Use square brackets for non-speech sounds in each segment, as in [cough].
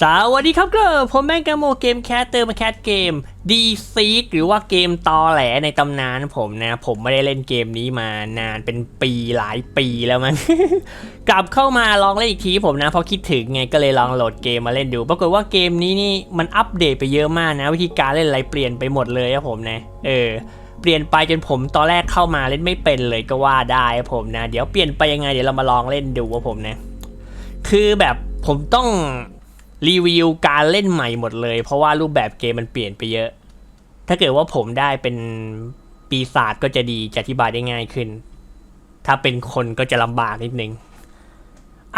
สวัสดีครับก็ผมแม่งกาโมเกมแคสเตอร์มาแคสเกมดีซีหรือว่าเกมตอแหลในตำนานผมนะ ผมไม่ได้เล่นเกมนี้มานานเป็นปีหลายปีแล้วมั้ง กลับเข้ามาลองเล่นอีกทีผมนะ เพราะคิดถึงไงก็เลยลองโหลดเกมมาเล่นดู ปรากฏว่าเกมนี้นี่มันอัปเดตไปเยอะมากนะ วิธีการเล่นอะไรเปลี่ยนไปหมดเลยครับผมนะ เออเปลี่ยนไปจนผมตอนแรกเข้ามาเล่นไม่เป็นเลยก็ว่าได้ผมนะ เดี๋ยวเปลี่ยนไปยังไงเดี๋ยวเรามาลองเล่นดูว่าผมนะ คือแบบผมต้อง รีวิวการเล่นใหม่หมดเลย เพราะว่ารูปแบบเกมมันเปลี่ยนไปเยอะ ถ้าเกิดว่าผมได้เป็นปีศาจก็จะดีจะอธิบายได้ง่ายขึ้น ถ้าเป็นคนก็จะลำบากนิดนึง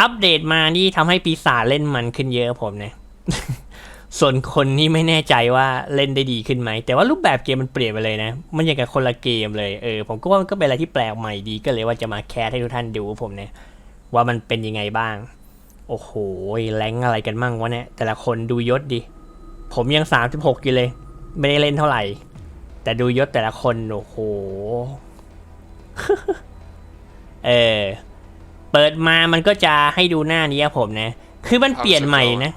อัปเดตมานี่ทำให้ปีศาจเล่นมันขึ้นเยอะผมเนะส่วนคนนี่ไม่แน่ใจว่าเล่นได้ดีขึ้นไหม แต่ว่ารูปแบบเกมมันเปลี่ยนไปเลยนะ มันอย่างกับคนละเกมเลยเออผมก็ว่ามันก็เป็นอะไรที่แปลกใหม่ดีก็เลยว่าจะมาแคสให้ทุกท่านดูผมเนะว่ามันเป็นยังไงบ้าง โอ้โห แรงอะไรกันมั่งวะเนี่ย แต่ละคนดูยศดิ ผมยังสามสิบหกอยู่เลย ไม่ได้เล่นเท่าไหร่ แต่ดูยศแต่ละคน โอ้โห เออ เปิดมามันก็จะให้ดูหน้านี้ครับผมนะ คือมันเปลี่ยนใหม่นะ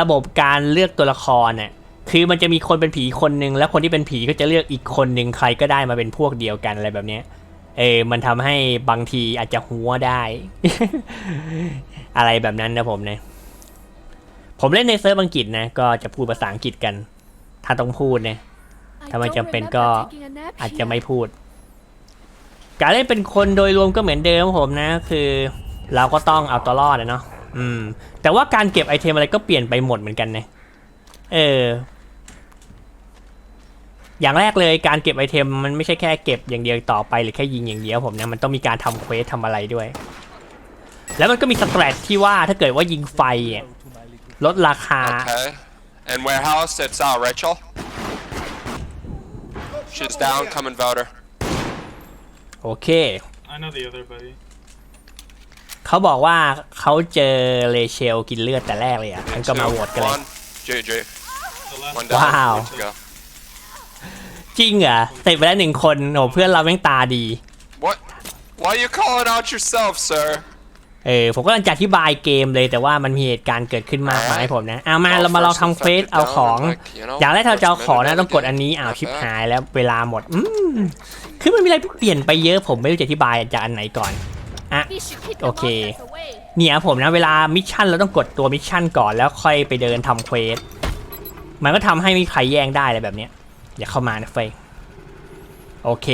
ระบบการเลือกตัวละครเน่ะคือมันจะมีคนเป็นผีคนหนึ่งแล้วคนที่เป็นผีก็จะเลือกอีกคนหนึ่งใครก็ได้มาเป็นพวกเดียวกันอะไรแบบเนี้ย เออมันทำให้บางทีอาจจะหัวได้ อะไรแบบนั้นนะผมนะผมเล่นในเซิร์ฟอังกฤษนะ ก็จะพูดภาษาอังกฤษกัน ถ้าต้องพูดนะถ้าไม่จำเป็นก็อาจจะไม่พูด การเล่นเป็นคนโดยรวมก็เหมือนเดิมครับผมนะ คือเราก็ต้องเอาตัวรอดนะเนาะอืม แต่ว่าการเก็บไอเทมอะไรก็เปลี่ยนไปหมดเหมือนกันนะเออ อย่างแรกเลยการเก็บไอเทมมันไม่ใช่แค่เก็บอย่างเดียวต่อไปหรือแค่ยิงอย่างเดียวผมนะมันต้องมีการทำเควสทำอะไรด้วย แล้วมันก็มีสแตรทที่ว่าถ้าเกิดว่ายิงไฟอะลดราคา Okay. And warehouse, it's uh, Rachel. She's down. Come and vote her. โอเค I know the other buddy. เขาบอกว่าเขาเจอเลเชลกินเลือดแต่แรกเลยอะมันก็มาโหวตกันเลย One. JJ. The last One down. Wow. Good to go. จริงเหรอเสร็จไปแล้วหนึ่งคนโอ้เพื่อนเราแม่งตาดี What? Why are you calling out yourself, sir? เออผมก็กำลังจะอธิบายเกมเลยแต่ว่ามันมีเหตุการณ์เกิดขึ้นมากมายให้ผมนะเอามาเรามาลองทำเควสเอาของอย่างแรกเราจะเอาของนะต้องกดอันนี้อ้าวชิบหายแล้วเวลาหมดอืมคือมันมีอะไรเปลี่ยนไปเยอะผมไม่รู้จะอธิบายจากอันไหนก่อนโอเคเนี่ยผมนะเวลามิชชั่นเราต้องกดตัวมิชชั่นก่อนแล้วค่อยไปเดินทำเควสมันก็ทำให้ไม่มีใครแย่งได้อะไรแบบเนี้ย อย่าเข้ามานะเฟยโอเค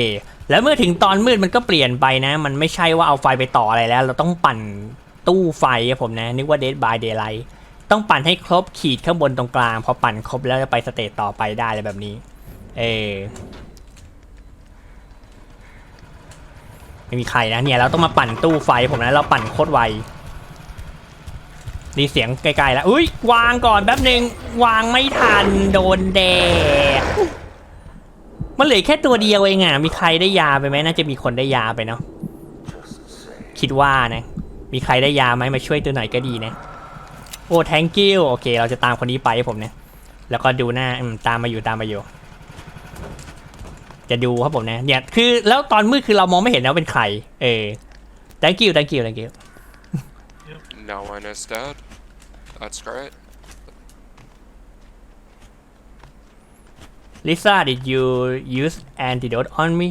แล้วเมื่อถึงตอนมืดมันก็เปลี่ยนไปนะ มันไม่ใช่ว่าเอาไฟไปต่ออะไรแล้ว เราต้องปั่นตู้ไฟอะผมนะ นึกว่า Dead by Daylight ต้องปั่นให้ครบขีดข้างบนตรงกลาง พอปั่นครบแล้วจะไปสเตจต่อไปได้อะไรแบบนี้ เออไม่มีใครนะเนี่ยเราต้องมาปั่นตู้ไฟผมนะเราปั่นโคตรไวดีเสียงไกลๆแล้วอุ้ยวางก่อนแป๊บหนึ่งวางไม่ทันโดนแดด มันเหลือแค่ตัวเดียวเองอะ มีใครได้ยาไปไหมน่าจะมีคนได้ยาไปเนาะ คิดว่านะ มีใครได้ยาไหมมาช่วยตัวหน่อยก็ดีนะ โอ้ thank you โอเค เราจะตามคนนี้ไปผมเนี่ย แล้วก็ดูหน้า อืม ตามมาอยู่ตามมาอยู่ จะดูครับผมนะ เนี่ย คือ แล้วตอนมืดคือเรามองไม่เห็นแล้วเป็นใคร เออ thank you thank you thank you No one is dead. That's great. Lisa did you use antidote on me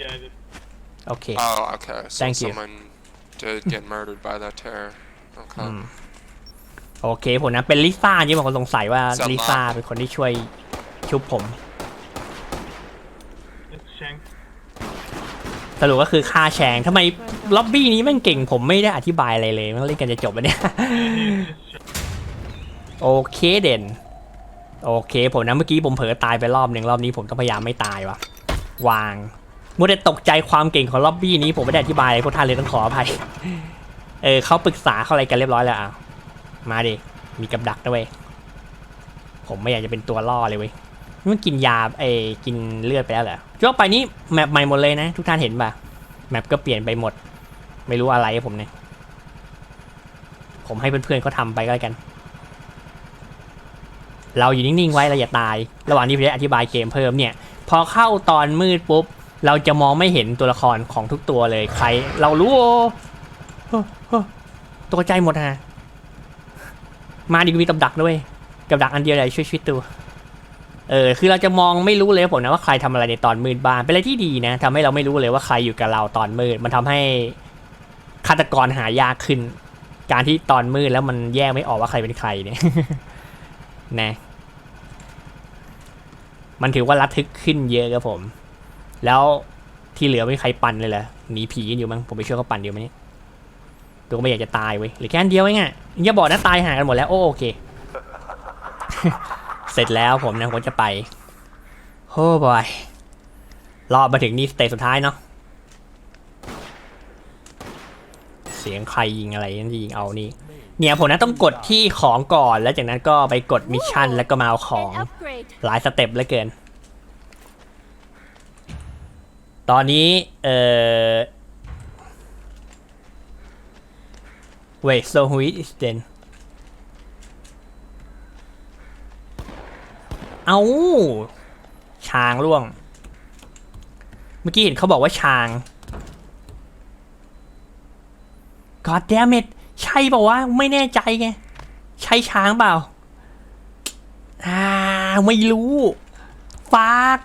Yeah, I did. okay Oh, okay. So Thank you. someone did get murdered by that terror. Okay. โอเคผมนะเป็นลิซ่าที่บางคนสงสัยว่าสำหรับลิซ่าเป็นคนที่ช่วยชุบผม It's Shank. สรุปก็คือค่าแชงทำไมล็อบบี้นี้แม่งเก่งผมไม่ได้อธิบายอะไรเลย มันเล่นกันจะจบแล้วเนี่ย โอเคเด่น โอเค ผมนะเมื่อกี้ผมเผลอตายไปรอบหนึ่งรอบนี้ผมต้องพยายามไม่ตายวะวางมัวแต่ตกใจความเก่งของล็อบบี้นี้ผมไม่ได้อธิบายอะไรพวกท่านเลยต้องขออภัยเออเขาปรึกษาเขาอะไรกันเรียบร้อยแล้วอะมาดิมีกับดักด้วยเวยผมไม่อยากจะเป็นตัวล่อเลยเว้ยมันกินยาเอกินเลือดไปแล้วเหรอช่วงไปนี้แมปใหม่หมดเลยนะ ทุกท่านเห็นป่ะแมปก็เปลี่ยนไปหมด ไม่รู้อะไรผมเนี่ยผมให้เพื่อนๆเขาทำไปก็แล้วกัน เราอยู่นิ่งๆไว้เราอย่าตาย ระหว่างที่พี่ได้อธิบายเกมเพิ่มเนี่ย พอเข้าตอนมืดปุ๊บ เราจะมองไม่เห็นตัวละครของทุกตัวเลยใคร เรารู้โอ้เฮ้อเฮ้อตกใจหมดฮะมาดิกูมีกับดักด้วยกับดักอันเดียวเลยช่วยชีวิตตัวเออคือเราจะมองไม่รู้เลยผมนะว่าใครทำอะไรในตอนมืดบ้างเป็นอะไรที่ดีนะทำให้เราไม่รู้เลยว่าใครอยู่กับเราตอนมืด มันทำให้ฆาตกรหายากขึ้น การที่ตอนมืดแล้วมันแยกไม่ออกว่าใครเป็นใครเนี่ย นะ มันถือว่าระทึกขึ้นเยอะครับผม แล้วที่เหลือไม่มีใครปั่นเลยเหรอหนีผีกันอยู่มั้งผมไปช่วยเขาปั่นเดียวไหมเนี่ยตัวก็ไม่อยากจะตายเว้ยหรือแค่อันเดียวเองอะอย่าบอกนะตายห่างกันหมดแล้วโอโอเค เสร็จแล้วผมนะผมจะไปโอ้บอยรอบมาถึงนี่สเตจสุดท้ายเนาะเสียงใครยิงอะไรนั่นยิงเอานี่ เนี่ยผมนะต้องกดที่ของก่อนแล้วจากนั้นก็ไปกดมิชชั่นแล้วก็มาเอาของ An upgrade. หลายสเต็ปเหลือเกิน ตอนนี้ เอ่อ wait so who is then เอาช้างล่วง เมื่อกี้เห็นเขาบอกว่าช้าง God damn it ใช่เปล่าวะไม่แน่ใจไง ใช่ช้างเปล่า อ่า ไม่รู้ฟาก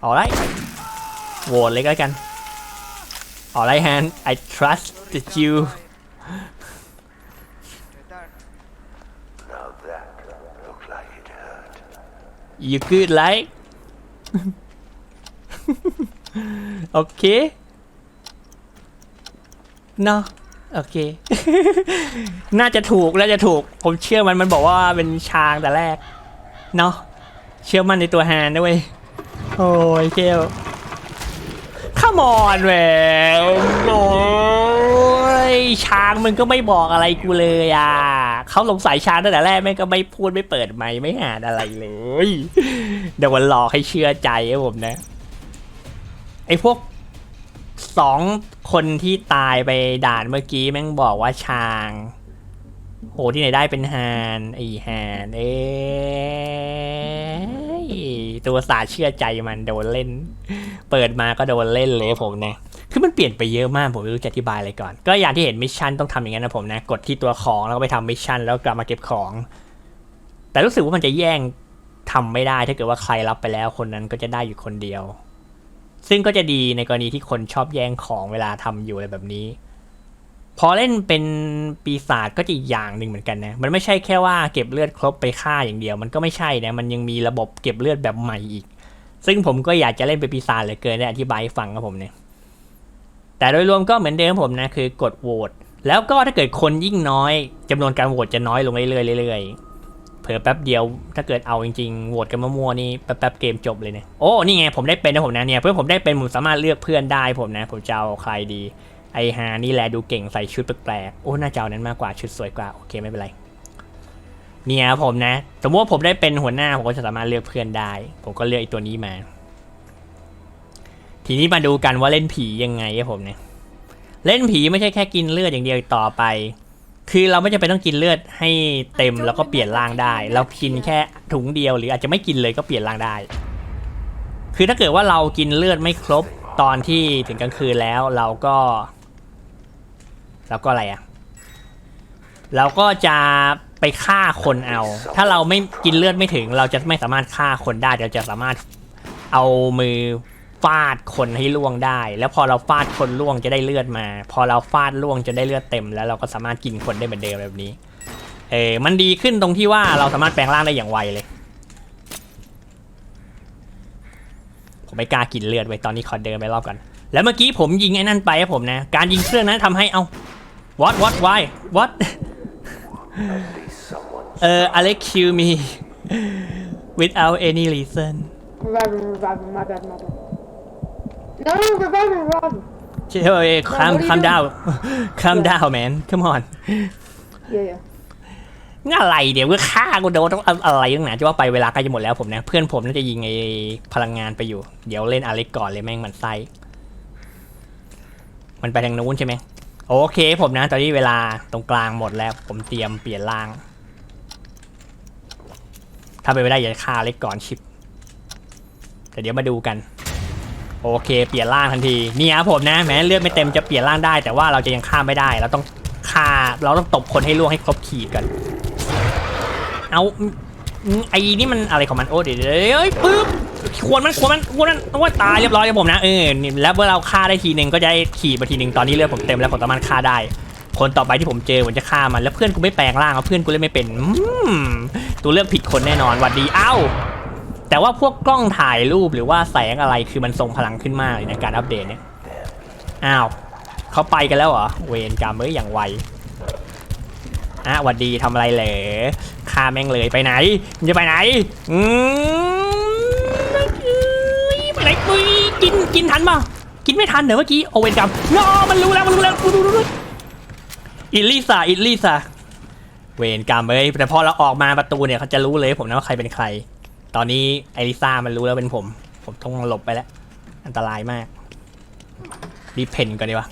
เอาไรโหวตเลยก็แล้วกันเอาไรแฮน I trust the you Now that looked like it hurt. you good like โอ เนาะโอเค น่าจะถูกน่าจะถูก ผมเชื่อมันมันบอกว่าเป็นช้างแต่แรก เนาะเชื่อมันในตัวแฮนด้วย โอ้ยเกลข้ามอนแหววโอ้ยช้างมันก็ไม่บอกอะไรกูเลยอะเขาสงสัยช้างตั้งแต่แรกแม่งก็ไม่พูดไม่เปิดไมค์ไม่อ่านอะไรเลย เดี๋ยวมันหลอกให้เชื่อใจให้ผมนะ ไอ้พวก สองคนที่ตายไปด่านเมื่อกี้แม่งบอกว่าช้าง โหที่ไหนได้เป็นฮานไอ้ฮานเอ้ยตัวสาเชื่อใจมันโดนเล่น เปิดมาก็โดนเล่นเลยผมนะคือมันเปลี่ยนไปเยอะมากผมไม่รู้จะอธิบายอะไรก่อน ก็อย่างที่เห็นมิชชั่นต้องทำอย่างนั้นนะผมนะ กดที่ตัวของแล้วก็ไปทำมิชชั่นแล้วกลับมาเก็บของ แต่รู้สึกว่ามันจะแย่งทำไม่ได้ถ้าเกิดว่าใครรับไปแล้วคนนั้นก็จะได้อยู่คนเดียว ซึ่งก็จะดีในกรณีที่คนชอบแย่งของเวลาทำอยู่อะไรแบบนี้ พอเล่นเป็นปีศาจก็จะอีกอย่างหนึ่งเหมือนกันนะ มันไม่ใช่แค่ว่าเก็บเลือดครบไปฆ่าอย่างเดียว มันก็ไม่ใช่นะ มันยังมีระบบเก็บเลือดแบบใหม่อีก ซึ่งผมก็อยากจะเล่นเป็นปีศาจเหลยเกินได้อธิบายฟังครับผมเนี่ย แต่โดยรวมก็เหมือนเดิมผมนะคือกดโหวต แล้วก็ถ้าเกิดคนยิ่งน้อยจำนวนการโหวตจะน้อยลงเรื่อยๆ เผื่อแป๊บเดียวถ้าเกิดเอาจริงๆโหวตกันมั่วๆนี่แป๊บๆเกมจบเลยเนี่ยโอ้นี่ไงผมได้เป็นนะผมนะเนี่ยเพื่อผมได้เป็นผมสามารถเลือกเพื่อนได้ผมนะผมจะเอาใครดีไอฮานี่แหละดูเก่งใส่ชุดแปลกๆโอ้น่าจะเอานั้นมากกว่าชุดสวยกว่าโอเคไม่เป็นไรเนี่ยครับผมนะ สมมติว่าผมได้เป็นหัวหน้าผมก็จะสามารถเลือกเพื่อนได้ ผมก็เลือกไอตัวนี้มา ทีนี้มาดูกันว่าเล่นผียังไงครับผมเนี่ยเล่นผีไม่ใช่แค่กินเลือดอย่างเดียวต่อไป คือเราไม่จำเป็นต้องกินเลือดให้เต็มแล้วก็เปลี่ยนร่างได้ เรากินแค่ถุงเดียวหรืออาจจะไม่กินเลยก็เปลี่ยนร่างได้ คือถ้าเกิดว่าเรากินเลือดไม่ครบตอนที่ถึงกลางคืนแล้วเราก็เราก็อะไรอะเราก็จะไปฆ่าคนเอา ถ้าเราไม่กินเลือดไม่ถึง เราจะไม่สามารถฆ่าคนได้เราจะสามารถเอามือ ฟาดคนให้ล่วงได้ แล้วพอเราฟาดคนล่วงจะได้เลือดมา พอเราฟาดล่วงจะได้เลือดเต็ม แล้วเราก็สามารถกินคนได้เหมือนเดิมแบบนี้ เออมันดีขึ้นตรงที่ว่าเราสามารถแปลงร่างได้อย่างไวเลย ผมไม่กล้ากินเลือดไว้ตอนนี้ขอเดินไปรอบก่อนแล้วเมื่อกี้ผมยิงไอ้นั่นไปครับผมนะ การยิงเครื่องนั้นทำให้เอา what what why what เออ Alex kill me without any reason No, no, revive him, revive him. เฮ้ย calm calm down calm down man come on Yeah, yeah. นี่อะไรเดี๋ยวก็ฆ่ากูโดนต้องเอาอะไรตั้งหนาจะว่าไปเวลาใกล้จะหมดแล้วผมนะ เพื่อนผมน่าจะยิงไอ้พลังงานไปอยู่ เดี๋ยวเล่นอเล็กก่อนเลยแม่งมันไส้มันไปทางนู้นใช่ไหมโอเค ผมนะ ตอนนี้เวลาตรงกลางหมดแล้ว ผมเตรียมเปลี่ยนร่าง ถ้าไปนไม่ได้อย่าฆ่าอเล็กก่อนชิปแต่เดี๋ยวมาดูกัน โอเค เปลี่ยนร่างทันทีนี่ครับผมนะ แม้เลือดไม่เต็มจะเปลี่ยนร่างได้ แต่ว่าเราจะยังฆ่าไม่ได้ เราต้องฆ่า เราต้องตบคนให้ล่วงให้ครบขีดกัน เอาไอ้นี่มันอะไรของมันโอ้เดี๋ยวเดี๋ยวเดี๋ยวเอ้ยปึ๊บควรมันควรมันควรมันโอ้ตายเรียบร้อยเลยผมนะเออแล้วเมื่อเราฆ่าได้ทีหนึ่งก็จะขีดมาทีหนึ่งตอนนี้เลือดผมเต็มแล้วผมสามารถฆ่าได้ คนต่อไปที่ผมเจอผมจะฆ่ามันแล้วเพื่อนกูไม่แปลงร่างเพื่อนกูเล่นไม่เป็นตัวเลือกผิดคนแน่นอนหวัดดีเอ้า แต่ว่าพวกกล้องถ่ายรูปหรือว่าแสงอะไรคือมันทรงพลังขึ้นมากเลยในการอัปเดตเนี่ย อ้าวเขาไปกันแล้วเหรอ เวรกรรมเอ้ยอย่างไวอะหวัดดีทำอะไรเหรอฆ่าแม่งเลยไปไหนจะไปไหน อืมไปไหนปุยกินกินทันป่ะกินไม่ทันเหรอเมื่อกี้โอเวนกรรมนอมันรู้แล้วมันรู้แล้วดูดูดูดูอิลลิซาอิลลิซาเวรกรรมเอ้ยแต่พอเราออกมาประตูเนี่ยเขาจะรู้เลยผมนะว่าใครเป็นใคร ตอนนี้ไอริซ่ามันรู้แล้วเป็นผม ผมต้องหลบไปแล้ว อันตรายมาก รีเพนก่อนดีกว่า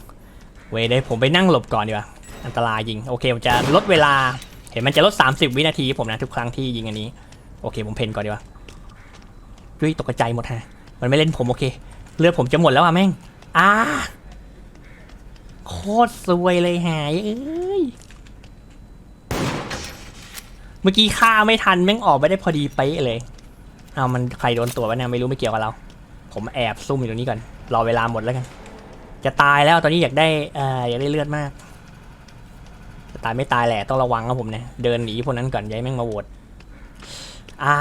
เวยได้ผมไปนั่งหลบก่อนดีกว่า อันตรายยิง โอเคผมจะลดเวลา เห็นมันจะลด 30 วินาทีผมนะทุกครั้งที่ยิงอันนี้ โอเคผมเพนก่อนดีกว่าดุ้ยตกใจหมดฮะ มันไม่เล่นผมโอเค เลือดผมจะหมดแล้วอะแม่งอ่าโคตรซวยเลยหายเอ้ย เมื่อกี้ฆ่าไม่ทันแม่งออกไม่ได้พอดีเป๊ะเลย เอามันใครโดนตัววะเนี่ยไม่รู้ไม่เกี่ยวกับเรา ผมแอบซุ่มอยู่ตรงนี้ก่อน รอเวลาหมดแล้วกัน จะตายแล้วตอนนี้อยากได้เอ่ออยากได้เลือดมากจะตายไม่ตายแหละต้องระวังครับผมเนี่ยเดินหนีพวกนั้นก่อนย้ายแม่งมาโหวตอ่า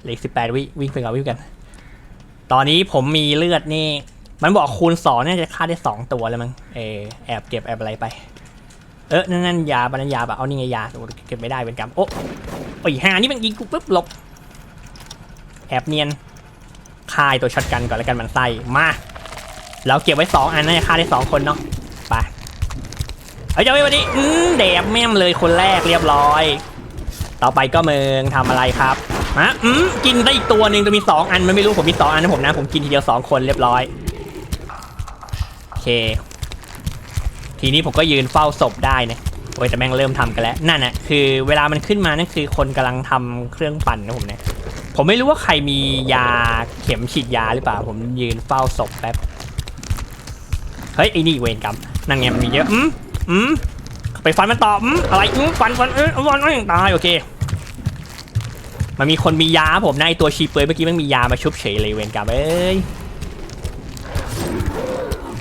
เหลือสิบแปดวิวิ่งไปกับวิ่งกัน ตอนนี้ผมมีเลือดนี่ มันบอกคูณสองเนี่ยจะฆ่าได้สองตัวแล้วมั้งเออแอบเก็บแอบอะไรไป เออนั่นนั่นยาบรรยาแบบเอานี่ไงยาเก็บไม่ได้เป็นกรรมโอ้โอ้ยหานี่มันยิงกูปุ๊บหลบ แอบเนียนคายตัวช็อตกันก่อนแล้วกันมันไส้มาเราเก็บไว้สองอันน่าจะฆ่าได้สองคนเนาะไปเอาเจ้าไว้วันนี้อืมแดบแม่มเลยคนแรกเรียบร้อย ต่อไปก็เมืองทำอะไรครับฮะอืมกินได้อีกตัวหนึ่งจะมีสองอันมันไม่รู้ผมมีสองอันนะผมนะผมกินทีเดียวสองคนเรียบร้อยโอเค ทีนี้ผมก็ยืนเฝ้าศพได้นะโอ้ยแต่แม่งเริ่มทำกันแล้วนั่นน่ะคือ เวลามันขึ้นมานั่นคือคนกำลังทำเครื่องปั่นนะผมเนี่ย ผมไม่รู้ว่าใครมียาเข็มฉีดยาหรือเปล่า ผมยืนเฝ้าศพแป๊บ เฮ้ยไอ้นี่เวรกรรมนั่งไงมันมีเยอะ อืมอืมไปฟันมันต่ออืมอะไรอืมฟันฟันเออฟันเออตายโอเค มันมีคนมียาผมนะไอตัวชีเปลือยเมื่อกี้มันมียามาชุบเฉยเลยเวรกรรมเอ้ย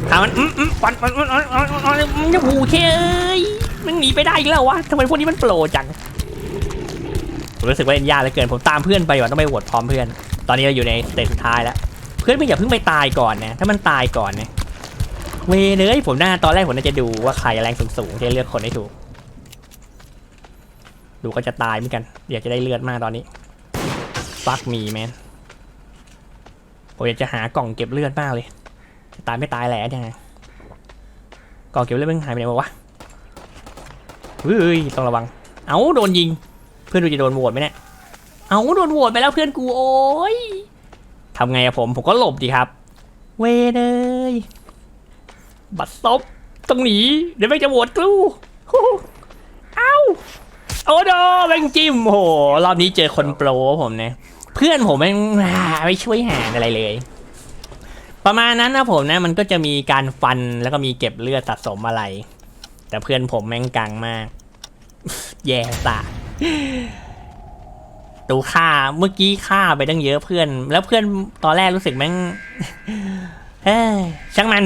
ถามมันอืมอืมฟันฟันฟันฟันฟันฟันฟันมันจะหูเคเอ้ยมันหนีไปได้อีกแล้ววะทำไมพวกนี้มันโปรจัง ผมรู้สึกว่าเล่นยากเหลือเกินผมตามเพื่อนไปว่ะต้องไปโหวตพร้อมเพื่อน ตอนนี้เราอยู่ในสเตจสุดท้ายแล้ว เพื่อนไม่อย่าเพิ่งไปตายก่อนนะ ถ้ามันตายก่อนเนี่ยเวเลยผมน่าตอนแรกผมน่าจะดูว่าใครแรงสูงๆจะเลือกคนให้ถูก ดูก็จะตายเหมือนกัน อยากจะได้เลือดมากตอนนี้ฟักมีแมนผมอยากจะหากล่องเก็บเลือดมากเลย ตายไม่ตายแหละยังไงกองเก็บเลือดมึงหายไปไหนวะเฮ้ยต้องระวัง เอาโดนยิง เพื่อนดูจะโดนโหวตไหมเนี่ย เอาโดนโหวตไปแล้วเพื่อนกูโอ้ยทำไงอะผมผมก็หลบดีครับ เวเลยบัดซบต้องหนีเดี๋ยวไม่จะโหวตรู้เอ้าโอ้โดแมงจิ้มโหรอบนี้เจอคนโปรผมเนี่ยเพื่อนผมแม่งไม่ช่วยหาอะไรเลย ประมาณนั้นนะผมนะมันก็จะมีการฟันแล้วก็มีเก็บเลือดสะสมอะไร แต่เพื่อนผมแม่งกังมาก แย่สะ ตูฆ่าเมื่อกี้ฆ่าไปตั้งเยอะเพื่อน แล้วเพื่อนตอนแรกรู้สึกแม่งเฮ้ยช่างมัน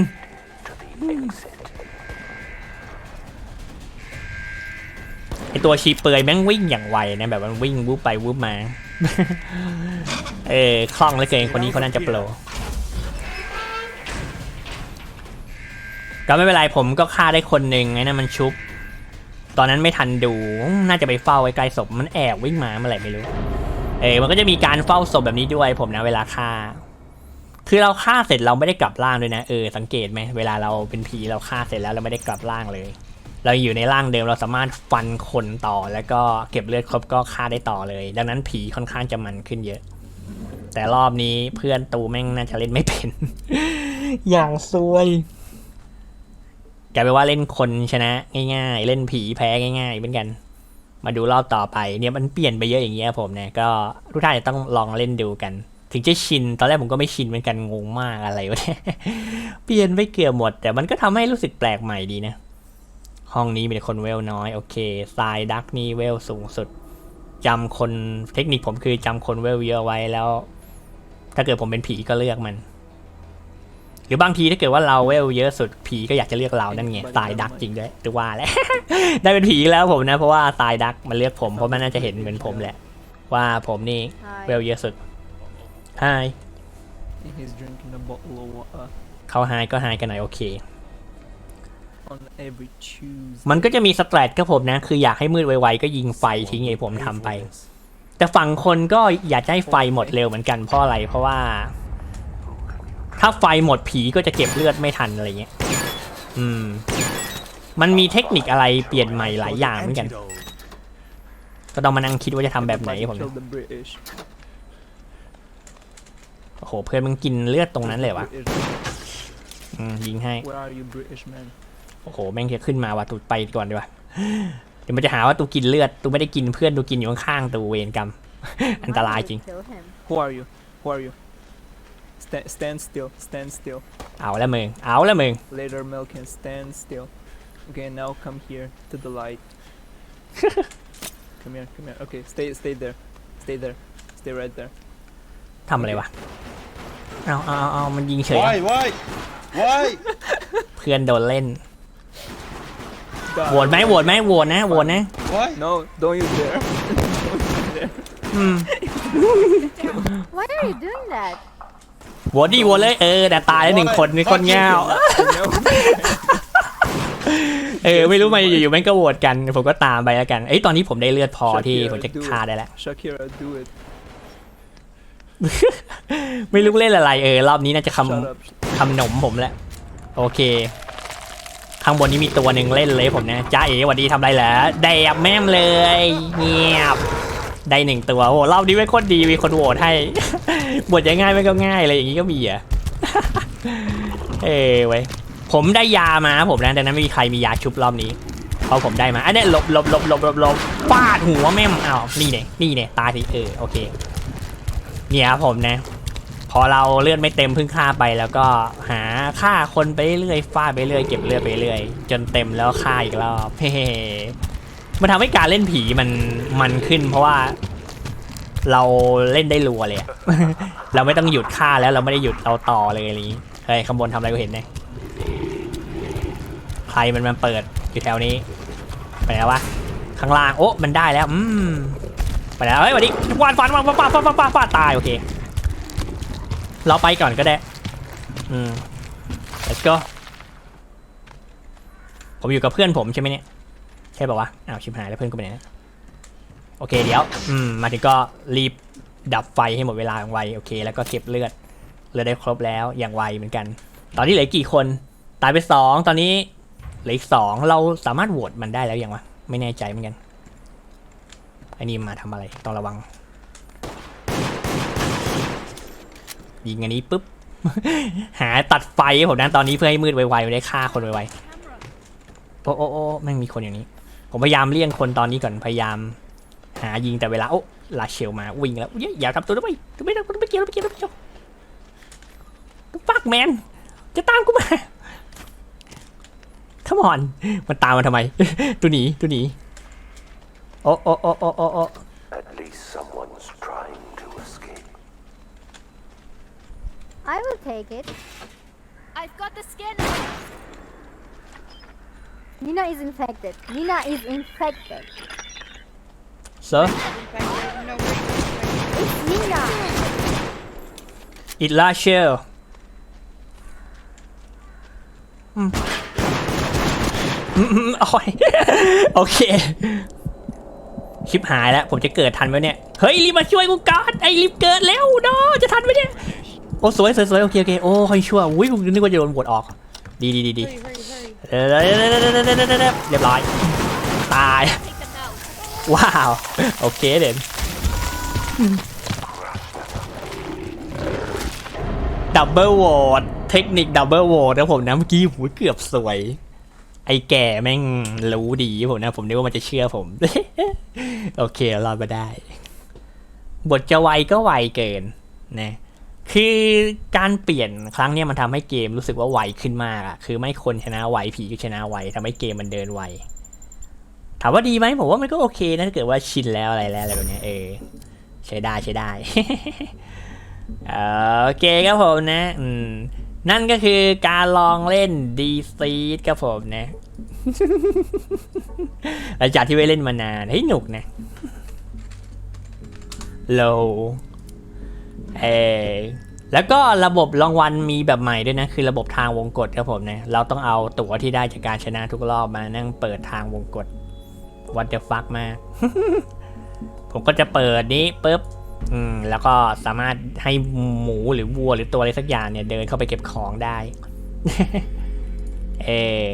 ไอตัวชีเปลือยแม่งวิ่งอย่างไวนะแบบมันวิ่งวูบไปวูบมา เออคล่องเลือเกินคนนี้เขาน่าจะโปรก็ไม่เป็นไรผมก็ฆ่าได้คนหนึ่งไอ้นั่นมันชุบ ตอนนั้นไม่ทันดูน่าจะไปเฝ้าไว้ใกล้ศพมันแอบวิ่งมาเมื่อไหร่ไม่รู้ เออมันก็จะมีการเฝ้าศพแบบนี้ด้วยผมนะเวลาฆ่า คือเราฆ่าเสร็จเราไม่ได้กลับร่างด้วยนะเออสังเกตไหมเวลาเราเป็นผีเราฆ่าเสร็จแล้วเราไม่ได้กลับร่างเลย เราอยู่ในร่างเดิมเราสามารถฟันคนต่อ แล้วก็เก็บเลือดครบก็ฆ่าได้ต่อเลย ดังนั้นผีค่อนข้างจะมันขึ้นเยอะ แต่รอบนี้เพื่อนตูแม่งน่าจะเล่นไม่เป็น อย่างซวย กลายเป็นว่าเล่นคนชนะง่ายๆ เล่นผีแพ้ง่ายๆเหมือนกัน มาดูรอบต่อไปเนี่ยมันเปลี่ยนไปเยอะอย่างเงี้ยผมเนี่ยก็ทุกท่านจะต้องลองเล่นดูกัน ถึงจะชินตอนแรกผมก็ไม่ชินเหมือนกันงงมากอะไรวะเนี่ยเปลี่ยนไปเกือบหมด แต่มันก็ทำให้รู้สึกแปลกใหม่ดีนะห้องนี้มีคนเวลน้อยโอเคทรายดักนี่เวลสูงสุดจำคนเทคนิคผมคือจำคนเวลเยอะไว้แล้ว ถ้าเกิดผมเป็นผีก็เลือกมัน รือบางทีถ้าเกิดว่าเราเวลเยอะสุดผีก็อยากจะเลือกเรานั่นไงทรายดักจริงด้วยถือว่าแหละ ได้เป็นผีแล้วผมนะเพราะว่าทรายดักมันเลือกผมเพราะมันน่าจะเห็นเหมือนผมแหละ ว่าผมนี่เวลเยอะสุดไฮ He's drinking a bottle of water เขาไฮก็ไฮกันหน่อยโอเค on every Tuesday. มันก็จะมีสแตรทก็ผมนะ คืออยากให้มืดไวๆก็ยิงไฟทิ้งไอ้ผมทำไป แต่ฝั่งคนก็อยากจะให้ไฟหมดเร็วเหมือนกันเพราะอะไรเพราะว่า ถ้าไฟหมดผีก็จะเก็บเลือดไม่ทันอะไรเงี้ย อืม มันมีเทคนิคอะไรเปลี่ยนใหม่หลายอย่างเหมือนกัน ก็ต้องมานั่งคิดว่าจะทำแบบไหนผมโอ้โห เพื่อนมึงกินเลือดตรงนั้นเลยวะอืมยิงให้ โอ้โห แม่งจะขึ้นมาว่ะตูไปก่อนดีกว่าเดี๋ยวมันจะหาว่าตูกินเลือด ตูไม่ได้กินเพื่อนตูกินอยู่ข้างๆตูเวรกรรม อันตรายจริง Who are you? Who are you? Sta- stand still. Stand still. เอาแล้วมึง เอาแล้วมึง Later, Mel can stand still. Okay, now come here to the light. [laughs] come here. Come here. Okay, stay. Stay there. Stay there. Stay right there. ทำอะไรวะ เอาเอาเอาเอามันยิงเฉยอะ Why? Why? Why? เพื่อนโดนเล่น God. โหวตไหมโหวตไหมโหวตนะโหวตนะ Why? No, don't you dare. don't [laughs] you dare. อืม [laughs] Why are you doing that? โหวตดิโหวตเลยเออแต่ตายแล้วหนึ่งคนนี่คนเงา No. เออไม่รู้มาอยู่ๆแม่งก็โหวตกันผมก็ตามไปแล้วกันเอ้ยตอนนี้ผมได้เลือดพอที่ผมจะฆ่าได้แล้ว Shakira, do it. ไม่รู้เล่นอะไรเออรอบนี้น่าจะค Shut up. ำคำหนมผมแหละโอเค ข้างบนนี้มีตัวหนึ่งเล่นเลยผมนะจ้าเอ๋สวัสดีทำไรเหรอแดบแม่มเลยเงียบ ได้หนึ่งตัวโอ้โหรอบนี้ไม่โคตรดีมีคนโหวตให้บทจะง่ายไม่ก็ง่ายเลยอย่างนี้ก็มีอะเอ้ยเว้ยผมได้ยามาผมนะดังนั้นไม่มีใครมียาชุบรอบนี้เพราะผมได้มาอันนี้หลบหลบหลบหลบหลบหลบฟาดหัวแม่มอ้าวนี่เนี่ยนี่เนี่ยตายทีเออโอเคเนี่ยครับผมนะ พอเราเลือดไม่เต็มเพิ่งฆ่าไปแล้วก็หาฆ่าคนไปเรื่อยฟาดไปเรื่อยเก็บเลือดไปเรื่อยจนเต็มแล้วฆ่าอีกรอบเฮ้ มันทำให้การเล่นผีมันมันขึ้น เพราะว่า เราเล่นได้รัวเลยอะ เราไม่ต้องหยุดฆ่าแล้วเราไม่ได้หยุดเราต่อเลยอะไรอย่างนี้เฮ้ยข้างบนทำอะไรก็เห็นเนี่ยใครมันมาเปิดอยู่แถวนี้ไปแล้ววะข้างล่างโอ้มันได้แล้วอืมไปแล้วเฮ้ยสวัสดีวานฟันวานฟาดฟาดฟาดฟาดฟาดตายโอเค เราไปก่อนก็ได้อืม let's go ผมอยู่กับเพื่อนผมใช่ไหมเนี่ย ใช่ป่าวะอ้าวชิบหายแล้วเพื่อนก็ไปไหนโอเคเดี๋ยว อืมมาถึงก็รีบดับไฟให้หมดเวลาอย่างไวโอเค แล้วก็เก็บเลือดเลือดได้ครบแล้วอย่างไวเหมือนกัน ตอนนี้เหลือกี่คนตายไปสองตอนนี้เหลืออีกสองเราสามารถโหวตมันได้แล้วยังวะไม่แน่ใจเหมือนกันไอ้นี่มาทำอะไรต้องระวังยิงอันนี้ปุ๊บ หาตัดไฟให้ผมนะตอนนี้เพื่อให้มืดไวๆไม่ได้ฆ่าคนไวๆโอ้โอ้โอ้แม่งมีคนอย่างนี้ ผมพยายามเลี่ยงคนตอนนี้ก่อนพยายาม หายิงแต่เวลาโอ้ลาเชลมาวิ่งแล้วอุ๊ยอย่าทำตัวด้วยตัวไม่ตัวไม่เกี่ยวไม่เกี่ยวไม่เกี่ยวฟักแมนจะตามกูมาขมอนมันตามมาทำไมตัวหนีตัวหนีโอ้โอ้โอ้โอ้โอ้โอ้ Nina is infected. Nina is infected. sir It's Nina. อิดลาเชลอืมอืมอืมโอ้ยโอเค ชิบหายแล้ว ผมจะเกิดทันไหมเนี่ย เฮ้ยรีบมาช่วยกูก่อนไอ้รีบเกิดแล้วเนาะจะทันไหมเนี่ย โอ้สวยสวยสวยโอเคโอเคโอ้ค่อยชั่วอุ้ยกูนึกว่าจะโดนบวดออก ดีดีดีดีเออ เรียบร้อย ตาย ว้าว โอเคเด่นดับเบิลโหวตเทคนิคดับเบิลโหวตนะผมนะเมื่อกี้หูเกือบสวย ไอแก่แม่งรู้ดีผมนะ ผมนึกว่ามันจะเชื่อผม โอเครอดมาได้ บทจะไวก็ไวเกินนะ คือการเปลี่ยนครั้งนี้มันทำให้เกมรู้สึกว่าไวขึ้นมากอะคือไม่คนชนะไวผีก็ชนะไวทำให้เกมมันเดินไวถามว่าดีไหมผมว่ามันก็โอเคนะถ้าเกิดว่าชินแล้วอะไรแล้วอะไรแบบนี้เออใช้ได้ใช้ได้อ่อโอเคครับผมนะอืมนั่นก็คือการลองเล่นดีซีดครับผมนะหลังจากที่ไม่เล่นมานานเฮ้ยหนุกนะโล เออแล้วก็ระบบรางวัลมีแบบใหม่ด้วยนะ คือระบบทางวงกฏครับผมเนะเราต้องเอาตั๋วที่ได้จากการชนะทุกรอบมานั่งเปิดทางวงกฏ what the fuck มาก ผมก็จะเปิดนี้ปุ๊บอืมแล้วก็สามารถให้หมูหรือวัวหรือตัวอะไรสักอย่างเนี่ยเดินเข้าไปเก็บของได้เออ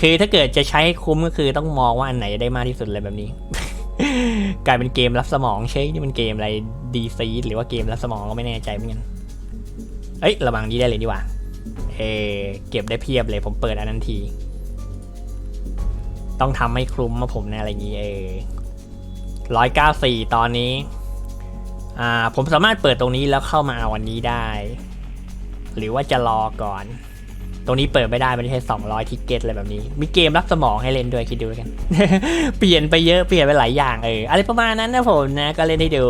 คือถ้าเกิดจะใช้คุ้มก็คือต้องมองว่าอันไหนได้มากที่สุดเลยแบบนี้ กลายเป็นเกมรับสมองใช่นี่มันเกมอะไร ดีซีหรือว่าเกมรับสมองก็ไม่แน่ใจเหมือนกันเอ้ยระวังนี้ได้เลยดีกว่าเอเก็บได้เพียบเลยผมเปิดอันนั้นที ต้องทำให้คลุมมาผมนะอะไรอย่างนี้เอร้อยเก้าสี่ตอนนี้ อ่าผมสามารถเปิดตรงนี้แล้วเข้ามาเอาวันนี้ได้ หรือว่าจะรอก่อน ตรงนี้เปิดไม่ได้มันใช้200ทิกเก็ตอะไรแบบนี้ มีเกมรับสมองให้เล่นด้วยคิดดูกัน เปลี่ยนไปเยอะเปลี่ยนไปหลายอย่างเอออะไรประมาณนั้นนะผมนะก็เล่นให้ดู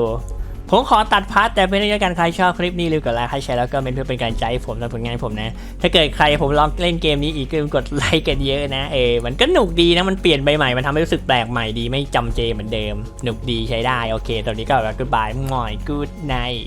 ผมขอตัดพาร์ทแต่เป็นเรื่องการใครชอบคลิปนี้ลืมกดไลค์ใครแชร์แล้วก็เป็นเพื่อเป็นการใจผมและผลงานผมนะ ถ้าเกิดใครผมลองเล่นเกมนี้อีกก็กดไลค์กันเยอะนะเออมันก็หนุกดีนะมันเปลี่ยนใบใหม่มันทำให้รู้สึกแปลกใหม่ดีไม่จำเจเหมือนเดิมหนุกดีใช้ได้โอเคตอนนี้ก็แบบ goodbye ง่อย good night